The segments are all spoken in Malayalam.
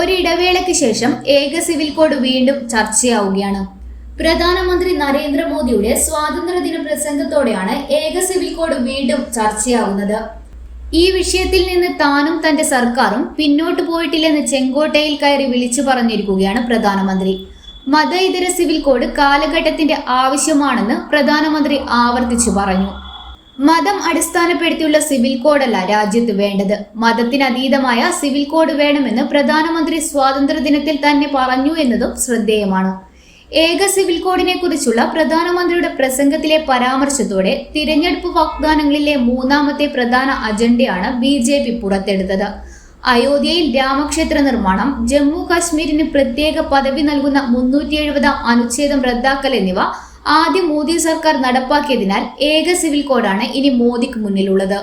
ഒരിടവേളയ്ക്ക് ശേഷം ഏക സിവിൽ കോഡ് വീണ്ടും ചർച്ചയാവുകയാണ്. പ്രധാനമന്ത്രി നരേന്ദ്രമോദിയുടെ സ്വാതന്ത്ര്യദിന പ്രസംഗത്തോടെയാണ് ഏക സിവിൽ കോഡ് വീണ്ടും ചർച്ചയാവുന്നത്. ഈ വിഷയത്തിൽ നിന്ന് താനും തന്റെ സർക്കാരും പിന്നോട്ട് പോയിട്ടില്ലെന്ന് ചെങ്കോട്ടയിൽ കയറി വിളിച്ചു പറഞ്ഞിരിക്കുകയാണ് പ്രധാനമന്ത്രി. മത ഇതര സിവിൽ കോഡ് കാലഘട്ടത്തിന്റെ ആവശ്യമാണെന്ന് പ്രധാനമന്ത്രി ആവർത്തിച്ചു പറഞ്ഞു. മതം അടിസ്ഥാനപ്പെടുത്തിയുള്ള സിവിൽ കോഡല്ല രാജ്യത്ത് വേണ്ടത്. മതത്തിനതീതമായ സിവിൽ കോഡ് വേണമെന്ന് പ്രധാനമന്ത്രി സ്വാതന്ത്ര്യദിനത്തിൽ തന്നെ പറഞ്ഞു എന്നതും ശ്രദ്ധേയമാണ്. ഏക സിവിൽ കോഡിനെ കുറിച്ചുള്ള പ്രധാനമന്ത്രിയുടെ പ്രസംഗത്തിലെ പരാമർശത്തോടെ തിരഞ്ഞെടുപ്പ് വാഗ്ദാനങ്ങളിലെ മൂന്നാമത്തെ പ്രധാന അജണ്ടയാണ് ബി ജെ പി പുറത്തെടുത്തത്. അയോധ്യയിൽ രാമക്ഷേത്ര നിർമ്മാണം ജമ്മു കാശ്മീരിന് പ്രത്യേക പദവി നൽകുന്ന മുന്നൂറ്റി എഴുപതാം അനുച്ഛേദം റദ്ദാക്കൽ എന്നിവ ആദ്യം മോദി സർക്കാർ നടപ്പാക്കിയതിനാൽ ഏക സിവിൽ കോഡാണ് ഇനി മോദിക്ക് മുന്നിലുള്ളത്.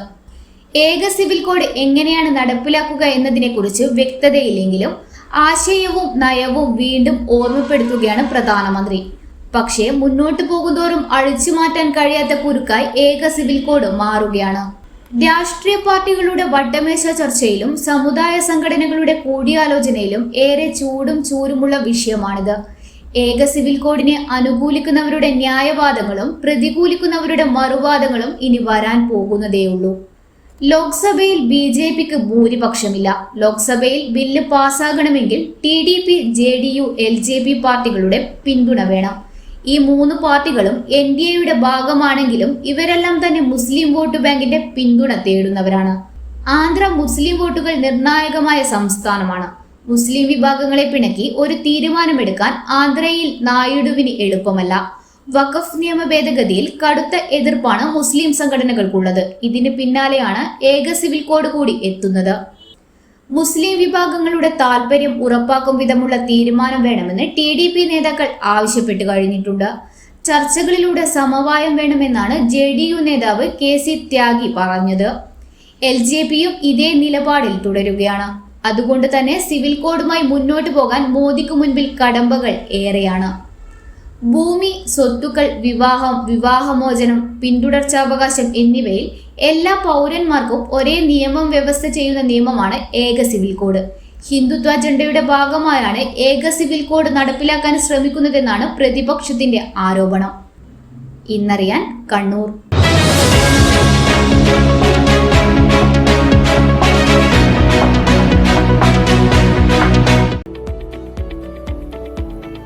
ഏക സിവിൽ കോഡ് എങ്ങനെയാണ് നടപ്പിലാക്കുക എന്നതിനെക്കുറിച്ച് വ്യക്തതയില്ലെങ്കിലും ആശയവും നയവും വീണ്ടും ഓർമ്മപ്പെടുത്തുകയാണ് പ്രധാനമന്ത്രി. പക്ഷേ മുന്നോട്ട് പോകുന്തോറും അഴിച്ചു മാറ്റാൻ കഴിയാത്ത കുരുക്കായി ഏക സിവിൽ കോഡ് മാറുകയാണ്. രാഷ്ട്രീയ പാർട്ടികളുടെ വട്ടമേശ ചർച്ചയിലും സമുദായ സംഘടനകളുടെ കൂടിയാലോചനയിലും ഏറെ ചൂടും ചൂരുമുള്ള വിഷയമാണിത്. ഏക സിവിൽ കോഡിനെ അനുകൂലിക്കുന്നവരുടെ ന്യായവാദങ്ങളും പ്രതികൂലിക്കുന്നവരുടെ മറുവാദങ്ങളും ഇനി വരാൻ പോകുന്നതേയുള്ളൂ. ലോക്സഭയിൽ ബി ജെ പിക്ക് ഭൂരിപക്ഷമില്ല. ലോക്സഭയിൽ bill പാസ്സാകണമെങ്കിൽ T D P J D U L J P പാർട്ടികളുടെ പിന്തുണ വേണം. ഈ മൂന്ന് പാർട്ടികളും എൻ ഡി എയുടെ ഭാഗമാണെങ്കിലും ഇവരെല്ലാം തന്നെ മുസ്ലിം വോട്ട് ബാങ്കിന്റെ പിന്തുണ തേടുന്നവരാണ്. ആന്ധ്ര മുസ്ലിം വോട്ടുകൾ നിർണായകമായ സംസ്ഥാനമാണ്. മുസ്ലിം വിഭാഗങ്ങളെ പിണക്കി ഒരു തീരുമാനമെടുക്കാൻ ആന്ധ്രയിൽ നായിഡുവിന് എളുപ്പമല്ല. വഖഫ് നിയമ ഭേദഗതിയിൽ കടുത്ത എതിർപ്പാണ് മുസ്ലിം സംഘടനകൾക്കുള്ളത്. ഇതിന് പിന്നാലെയാണ് ഏക സിവിൽ കോഡ് കൂടി എത്തുന്നത്. മുസ്ലിം വിഭാഗങ്ങളുടെ താൽപര്യം ഉറപ്പാക്കും വിധമുള്ള തീരുമാനം വേണമെന്ന് ടി ഡി പി നേതാക്കൾ ആവശ്യപ്പെട്ടു കഴിഞ്ഞിട്ടുണ്ട്. ചർച്ചകളിലൂടെ സമവായം വേണമെന്നാണ് ജെ ഡി യു നേതാവ് കെ സി ത്യാഗി പറഞ്ഞത്. എൽ ജെ പിയും ഇതേ നിലപാടിൽ തുടരുകയാണ്. അതുകൊണ്ട് തന്നെ സിവിൽ കോഡുമായി മുന്നോട്ട് പോകാൻ മോദിക്ക് മുൻപിൽ കടമ്പകൾ ഏറെയാണ്. ഭൂമി സ്വത്തുക്കൾ വിവാഹം വിവാഹമോചനം പിന്തുടർച്ചാവകാശം എന്നിവയിൽ എല്ലാ പൗരന്മാർക്കും ഒരേ നിയമം വ്യവസ്ഥ ചെയ്യുന്ന നിയമമാണ് ഏക സിവിൽ കോഡ്. ഹിന്ദുത്വ അജണ്ടയുടെ ഭാഗമായാണ് ഏക സിവിൽ കോഡ് നടപ്പിലാക്കാൻ ശ്രമിക്കുന്നതെന്നാണ് പ്രതിപക്ഷത്തിന്റെ ആരോപണം. ഇന്നറിയാൻ Kannur.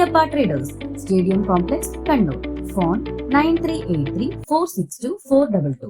Kunjappa Traders stadium complex Kannur phone nine three eight three four six two four double two